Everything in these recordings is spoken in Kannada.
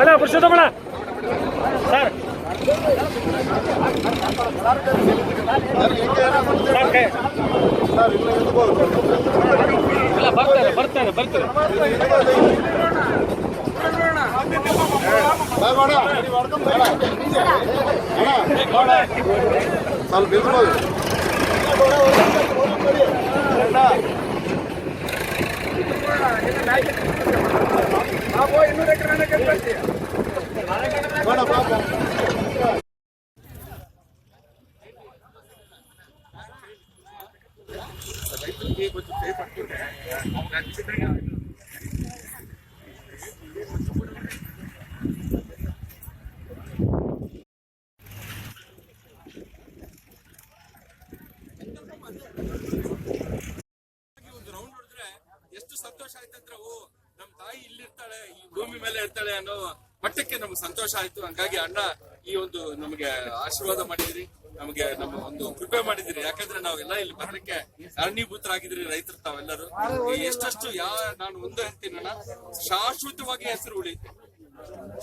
ಅಲ್ಲ ಪುರುಷೋತ್ತಮಣ ಸರ್. ಇಲ್ಲ ಬರ್ತಾರೆ ಬರ್ತಾರೆ ಬರ್ತಾರೆ. ಸ್ವಲ್ಪ బాబు ఎన్నో దగ్గర ನಮ್ ತಾಯಿ ಇಲ್ಲಿರ್ತಾಳೆ, ಈ ಭೂಮಿ ಮೇಲೆ ಇರ್ತಾಳೆ ಅನ್ನೋ ಮಟ್ಟಕ್ಕೆ ನಮ್ಗೆ ಸಂತೋಷ ಆಯ್ತು. ಹಂಗಾಗಿ ಅಣ್ಣ, ಈ ಒಂದು ನಮಗೆ ಆಶೀರ್ವಾದ ಮಾಡಿದ್ರಿ. ನಮಗೆ ನಮ್ಮ ಒಂದು ಕೃಪೆ ಮಾಡಿದಿರಿ. ಯಾಕಂದ್ರೆ ನಾವೆಲ್ಲ ಇಲ್ಲಿ ಬರಕ್ಕೆ ಕಾರಣೀಭೂತರಾಗಿದ್ರಿ ರೈತರು ತಾವೆಲ್ಲರೂ. ಎಷ್ಟಷ್ಟು ಯಾ, ನಾನು ಒಂದು ಹೇಳ್ತೀನಿ ಅಣ್ಣ, ಶಾಶ್ವತವಾಗಿ ಹೆಸರು ಉಳಿಯುತ್ತೆ.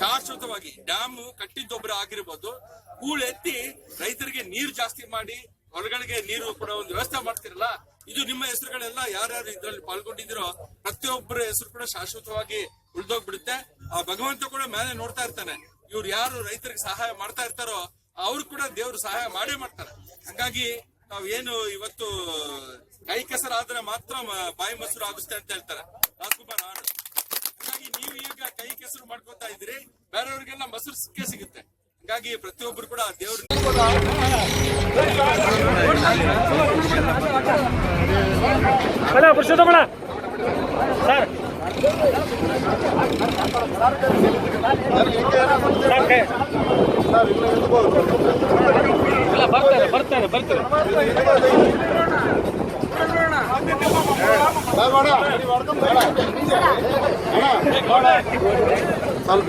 ಶಾಶ್ವತವಾಗಿ ಡ್ಯಾಮ್ ಕಟ್ಟಿದ್ದೊಬ್ಬರ ಆಗಿರ್ಬೋದು, ಕೂಳೆತ್ತಿ ರೈತರಿಗೆ ನೀರು ಜಾಸ್ತಿ ಮಾಡಿ, ಹೊರಗಡೆಗೆ ನೀರು ಕೂಡ ಒಂದು ವ್ಯವಸ್ಥೆ ಮಾಡ್ತಿರಲ್ಲ ಇದು ನಿಮ್ಮ ಹೆಸರುಗಳೆಲ್ಲ ಯಾರ್ಯಾರು ಇದ್ರಲ್ಲಿ ಪಾಲ್ಗೊಂಡಿದ್ದೀರೋ ಪ್ರತಿಯೊಬ್ಬರ ಹೆಸರು ಕೂಡ ಶಾಶ್ವತವಾಗಿ ಉಳ್ದೋಗ್ಬಿಡುತ್ತೆ. ಆ ಭಗವಂತ ಕೂಡ ಮೇಲೆ ನೋಡ್ತಾ ಇರ್ತಾನೆ. ಇವ್ರು ಯಾರು ರೈತರಿಗೆ ಸಹಾಯ ಮಾಡ್ತಾ ಇರ್ತಾರೋ ಅವ್ರು ಕೂಡ ದೇವ್ರು ಸಹಾಯ ಮಾಡೇ ಮಾಡ್ತಾರೆ. ಹಂಗಾಗಿ ನಾವ್ ಏನು ಇವತ್ತು ಕೈ ಕೆಸರಾದ್ರೆ ಮಾತ್ರ ಬಾಯಿ ಮೊಸರು ಆಗುತ್ತೆ ಅಂತ ಹೇಳ್ತಾರೆ. ರಾಜ್ಕುಮಾರ್ ಹಾಡು ಹಾಗಾಗಿ ನೀವು ಈಗ ಕೈ ಕೆಸರು ಮಾಡ್ಕೊತಾ ಇದ್ರಿ ಬೇರೆಯವ್ರಿಗೆಲ್ಲ ಮೊಸರು ಸಿಕ್ಕೇ ಸಿಗುತ್ತೆ. ಹಾಗಾಗಿ ಪ್ರತಿಯೊಬ್ಬರು ಕೂಡ ದೇವ್ರ ಬರ್ತಾರೆ ಬರ್ತಾರೆ ಬರ್ತಾರೆ. ಸ್ವಲ್ಪ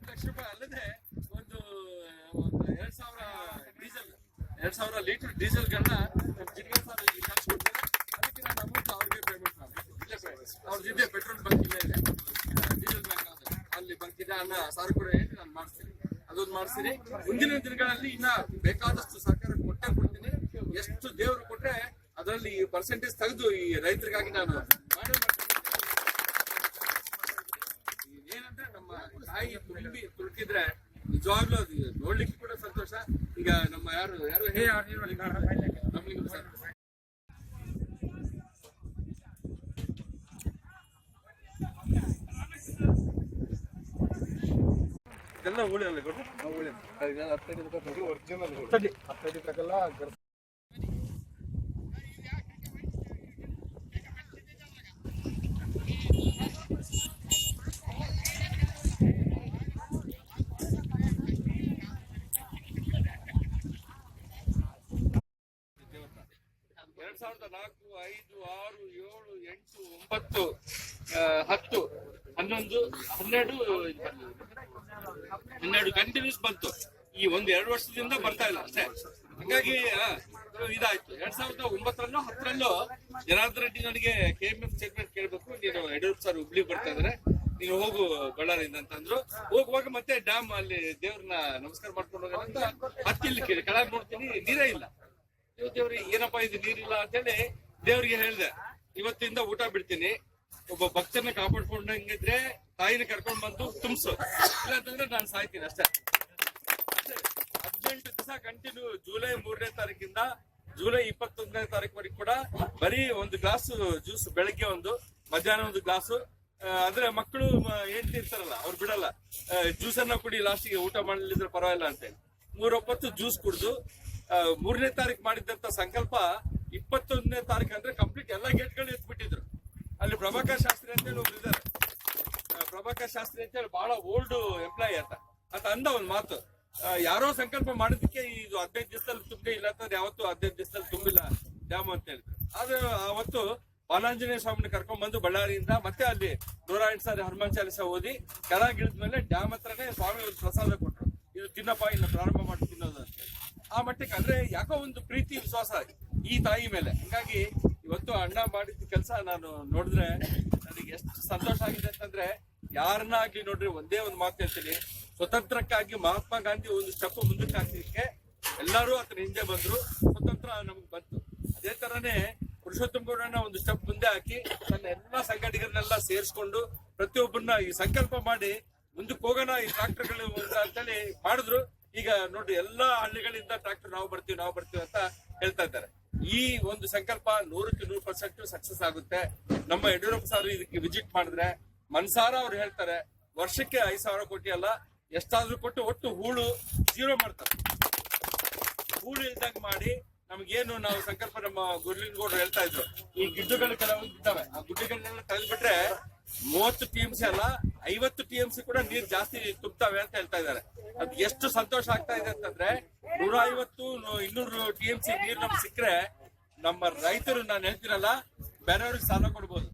ಲಕ್ಷ ರೂಪಾಯಿ ಅಲ್ಲದೆ ಒಂದು ಎರಡ್ ಸಾವಿರ ಡೀಸೆಲ್ ಎರಡ್ ಸಾವಿರ ಲೀಟರ್ ಡೀಸೆಲ್ ಗಳನ್ನ ಜಿಲ್ಲೆ ಸರ್ ಅದಕ್ಕೆ ನಾನು ಅಮೌಂಟ್ ಅವ್ರಿಗೆ ಪೇಮೆಂಟ್ ಮಾಡ್ಬೇಕು ಅವ್ರ ಜಿಲ್ಲೆ ಪೆಟ್ರೋಲ್ ಬಂಕ್ ಇಲ್ಲ ಇದೆ ಡೀಸೆಲ್ ಬ್ಯಾಂಕ್ ಅಲ್ಲಿ ಬಂಕ್ ಇದೆ ಸಾರು ಕೂಡ ಹೇಳಿ ನಾನು ಮಾಡಿಸ್ತೀನಿ ಅದೊಂದು ಮಾಡಿಸ್ತೀನಿ ಮುಂದಿನ ದಿನಗಳಲ್ಲಿ ಇನ್ನ ಬೇಕಾದಷ್ಟು ಸರ್ಕಾರ ಕೊಟ್ಟೆ ಕೊಡ್ತೀನಿ ಎಷ್ಟು ದೇವರು ಕೊಟ್ರೆ ಅದರಲ್ಲಿ ಪರ್ಸೆಂಟೇಜ್ ತೆಗೆದು ಈ ರೈತರಿಗಾಗಿ ನಾನು ಏನಂದ್ರೆ ನಮ್ಮ ತಾಯಿ ತುಂಬಿ ತುಳುಕಿದ್ರೆ ನಿಜವಾಗ್ಲೂ ಅದು ನೋಡ್ಲಿಕ್ಕೆ ಕೂಡ ಸಂತೋಷ. ಈಗ ನಮ್ಮ ಯಾರು ಯಾರು ಹೇ ನಮ್ಗೆ ನಮಗೆ ಇದೆಲ್ಲ ಹುಳಿ ಅಲ್ಲ. ಒರಿಜಿನಲ್ ಹತ್ತೈದು ತಗಲ್ಲ ಎರಡ್ ಸಾವಿರದ ನಾಲ್ಕು ಐದು ಆರು ಏಳು ಎಂಟು ಒಂಬತ್ತು ಆ, ಹತ್ತು, ಹನ್ನೊಂದು, ಹನ್ನೆರಡು. ಹನ್ನೆರಡು ಕಂಟಿನ್ಯೂಸ್ ಬಂತು. ಈ ಒಂದು ಎರಡು ವರ್ಷದಿಂದ ಬರ್ತಾ ಇಲ್ಲ ಅಷ್ಟೇ. ಹಂಗಾಗಿ ಇದಾಯ್ತು. ಎರಡ್ ಸಾವಿರದ ಒಂಬತ್ತರಲ್ಲೋ, ಹತ್ತರಲ್ಲೂ ಜನಾರ್ದನ್ ರೆಡ್ಡಿ ನನಗೆ ಕೆ ಎಂ ಎಫ್ ಚೇರ್ಮನ್ ಕೇಳ್ಬೇಕು. ನೀನು ಯಡಿಯೂರಪ್ಪ ಸರ್ ಹುಬ್ಳಿ ಬರ್ತಾ ಇದ್ರೆ. ನೀನು ಹೋಗು ಬಳ್ಳಾರಿಯಿಂದ ಅಂತಂದ್ರು ಹೋಗುವಾಗ ಮತ್ತೆ ಡ್ಯಾಮ್ ಅಲ್ಲಿ ದೇವ್ರನ್ನ ನಮಸ್ಕಾರ ಮಾಡ್ಕೊಂಡು ಹೋಗೋಣ ಅಂತ ಹತ್ತಿಲ್ಲಿ ಕೆಳಗೆ ನೋಡ್ತೀನಿ, ನೀರೇ ಇಲ್ಲ. ದೇವ್ರಿಗೆ ಏನಪ್ಪಾ ಇದು ನೀರಿಲ್ಲ ಅಂತೇಳಿ ದೇವ್ರಿಗೆ ಹೇಳ್ದೆ. ಇವತ್ತಿಂದ ಊಟ ಬಿಡ್ತೀನಿ. ಒಬ್ಬ ಭಕ್ತನ ಕಾಪಾಡ್ಕೊಂಡಂಗಿದ್ರೆ ತಾಯಿನ ಕರ್ಕೊಂಡ್ ಬಂದು ತುಂಬಿಸು. ಇಲ್ಲ ಅಂತಂದ್ರೆ ನಾನು ಸಾಯ್ತೀನಿ ಅಷ್ಟೇ. ಹದಿನೆಂಟು ದಿವಸ ಕಂಟಿನ್ಯೂ ಜುಲೈ ಮೂರನೇ ತಾರೀಕಿಂದ ಜುಲೈ ಇಪ್ಪತ್ತೊಂದನೇ ತಾರೀಕು ಕೂಡ ಬರೀ ಒಂದು ಗ್ಲಾಸ್ ಜ್ಯೂಸ್, ಬೆಳಗ್ಗೆ ಒಂದು, ಮಧ್ಯಾಹ್ನ ಒಂದು ಗ್ಲಾಸು. ಅಂದ್ರೆ ಮಕ್ಕಳು ಹೇಳ್ತಿರ್ತಾರಲ್ಲ ಅವ್ರು ಬಿಡಲ್ಲ. ಜ್ಯೂಸ್ ಅನ್ನ ಕುಡಿ ಲಾಸ್ಟಿಗೆ ಊಟ ಮಾಡಲಿದ್ರೆ ಪರವಾಗಿಲ್ಲ ಅಂತೇಳಿ. ಮೂರೊಪ್ಪತ್ತು ಜ್ಯೂಸ್ ಕುಡಿದು ಮೂರನೇ ತಾರೀಕು ಮಾಡಿದಂತ ಸಂಕಲ್ಪ ಇಪ್ಪತ್ತೊಂದನೇ ತಾರೀಕು ಅಂದ್ರೆ ಕಂಪ್ಲೀಟ್ ಎಲ್ಲ ಗೇಟ್ಗಳು ಎತ್ಬಿಟ್ಟಿದ್ರು. ಅಲ್ಲಿ ಪ್ರಭಾಕರ್ ಶಾಸ್ತ್ರಿ ಅಂತ ಹೇಳಿ ಒಬ್ರು ಇದ್ದಾರೆ. ಪ್ರಭಾಕರ್ ಶಾಸ್ತ್ರಿ ಅಂತ ಹೇಳಿ ಬಹಳ ಓಲ್ಡ್ ಎಂಪ್ಲಾಯಿ ಅಂತ. ಅಂತ ಅಂದ ಒಂದ್ ಮಾತು. ಯಾರೋ ಸಂಕಲ್ಪ ಮಾಡಿದಕ್ಕೆ ಇದು ಹದಿನೈದು ದಿವಸದಲ್ಲಿ ತುಂಬಿ ಇಲ್ಲ ಅಂತಂದ್ರೆ ಯಾವತ್ತು ಹದಿನೈದು ದಿವಸದಲ್ಲಿ ತುಂಬಿಲ್ಲ ಡ್ಯಾಮ್ ಅಂತ ಹೇಳಿದ್ರು. ಆದ್ರೆ ಅವತ್ತು ಬಾಲಾಂಜನೇಯ ಸ್ವಾಮಿನ ಕರ್ಕೊಂಡ್ ಬಂದು ಬಳ್ಳಾರಿಯಿಂದ ಮತ್ತೆ ಅಲ್ಲಿ ನೂರ ಎಂಟು ಸಾರಿ ಹನುಮಾನ್ ಚಾಲಿಸ ಓದಿ ಕೆಳಗಿಳಿದ ಮೇಲೆ ಡ್ಯಾಮ್ ಹತ್ರನೇ ಸ್ವಾಮಿ ಒಂದು ಪ್ರಸಾದ ಕೊಟ್ಟರು ಇದು ತಿನ್ನಪ್ಪ ಇನ್ನು ಪ್ರಾರಂಭ ಮಾಡಿ, ತಿನ್ನೋದು ಅಂತ ಆ ಮಟ್ಟಕ್ಕೆ ಅಂದ್ರೆ ಯಾಕೋ ಒಂದು ಪ್ರೀತಿ, ವಿಶ್ವಾಸ ಈ ತಾಯಿ ಮೇಲೆ. ಹಂಗಾಗಿ ಅಣ್ಣ ಮಾಡಿದ ಕೆಲಸ ನಾನು ನೋಡಿದ್ರೆ ನನಗೆ ಎಷ್ಟು ಸಂತೋಷ ಆಗಿದೆ ಅಂತಂದ್ರೆ ಯಾರನ್ನ ಆಗ್ಲಿ ನೋಡ್ರಿ ಒಂದೇ ಒಂದು ಮಾತು ಹೇಳ್ತೀನಿ. ಸ್ವತಂತ್ರಕ್ಕಾಗಿ ಮಹಾತ್ಮ ಗಾಂಧಿ ಒಂದು ಸ್ಟೆಪ್ ಮುಂದಕ್ಕೆ ಹಾಕ್ಲಿಕ್ಕೆ ಎಲ್ಲರೂ ಆತನ ಹಿಂದೆ ಬಂದ್ರು. ಸ್ವತಂತ್ರ ನಮ್ಗೆ ಬಂತು. ಅದೇ ತರನೇ ಪುರುಷೋತ್ತಮ ಗೌಡನ ಒಂದು ಸ್ಟೆಪ್ ಮುಂದೆ ಹಾಕಿ ತನ್ನ ಎಲ್ಲಾ ಸಂಘಟಕರನ್ನೆಲ್ಲ ಸೇರಿಸ್ಕೊಂಡು ಪ್ರತಿಯೊಬ್ಬರನ್ನ ಈ ಸಂಕಲ್ಪ ಮಾಡಿ ಮುಂದಕ್ಕೆ ಹೋಗೋಣ, ಈ ಟ್ರಾಕ್ಟರ್ಗಳು ಅಂತೇಳಿ ಮಾಡಿದ್ರು. ಈಗ ನೋಡಿ ಎಲ್ಲಾ ಹಳ್ಳಿಗಳಿಂದ ಟ್ರಾಕ್ಟರ್ ನಾವು ಬರ್ತೀವಿ ನಾವು ಬರ್ತೀವಿ ಅಂತ ಹೇಳ್ತಾ ಇದ್ದಾರೆ. ಈ ಒಂದು ಸಂಕಲ್ಪ ನೂರಕ್ಕೆ ನೂರು ಪರ್ಸೆಂಟ್ ಸಕ್ಸಸ್ ಆಗುತ್ತೆ. ನಮ್ಮ ಯಡಿಯೂರಪ್ಪ ಸರ್ ಇದಕ್ಕೆ ವಿಸಿಟ್ ಮಾಡಿದ್ರೆ ಮನ್ಸಾರ ಅವ್ರು ಹೇಳ್ತಾರೆ, ವರ್ಷಕ್ಕೆ ಐದ್ ಸಾವಿರ ಕೋಟಿ ಅಲ್ಲ, ಎಷ್ಟಾದ್ರೂ ಕೊಟ್ಟು ಒಟ್ಟು ಹೂಳು ಜೀರೋ ಮಾಡ್ತಾರೆ. ಹೂಳು ಇಲ್ದಂಗ್ ಮಾಡಿ ನಮ್ಗೇನು ನಾವು ಸಂಕಲ್ಪ ನಮ್ಮ ಗುರ್ಲಿಂಗೌಡರು ಹೇಳ್ತಾ ಇದ್ರು, ಈ ಗಿಡ್ಡುಗಳು ಕೆಲವೊಂದು ಇದ್ದಾವೆ, ಆ ಗುಡ್ಡುಗಳನ್ನೆಲ್ಲ ತೆಗೆದ್ಬಿಟ್ರೆ ಮೂವತ್ತು ಟಿ ಎಂ ಸಿ ಅಲ್ಲ, ಐವತ್ತು ಟಿ ಎಂ ಸಿ ಕೂಡ ನೀರ್ ಜಾಸ್ತಿ ತುಂಬ್ತಾವೆ ಅಂತ ಹೇಳ್ತಾ ಇದ್ದಾರೆ. ಅದ್ ಎಷ್ಟು ಸಂತೋಷ ಆಗ್ತಾ ಇದೆ ಅಂತಂದ್ರೆ ನೂರ ಐವತ್ತು ಇನ್ನೂರು ಟಿ ಎಂ ಸಿ ನೀರ್ ನಮ್ಗೆ ಸಿಕ್ಕರೆ ನಮ್ಮ ರೈತರು, ನಾನು ಹೇಳ್ತೀನಲ್ಲ, ಬೇರೆಯವ್ರಿಗೆ ಸಾಲ ಕೊಡ್ಬೋದು.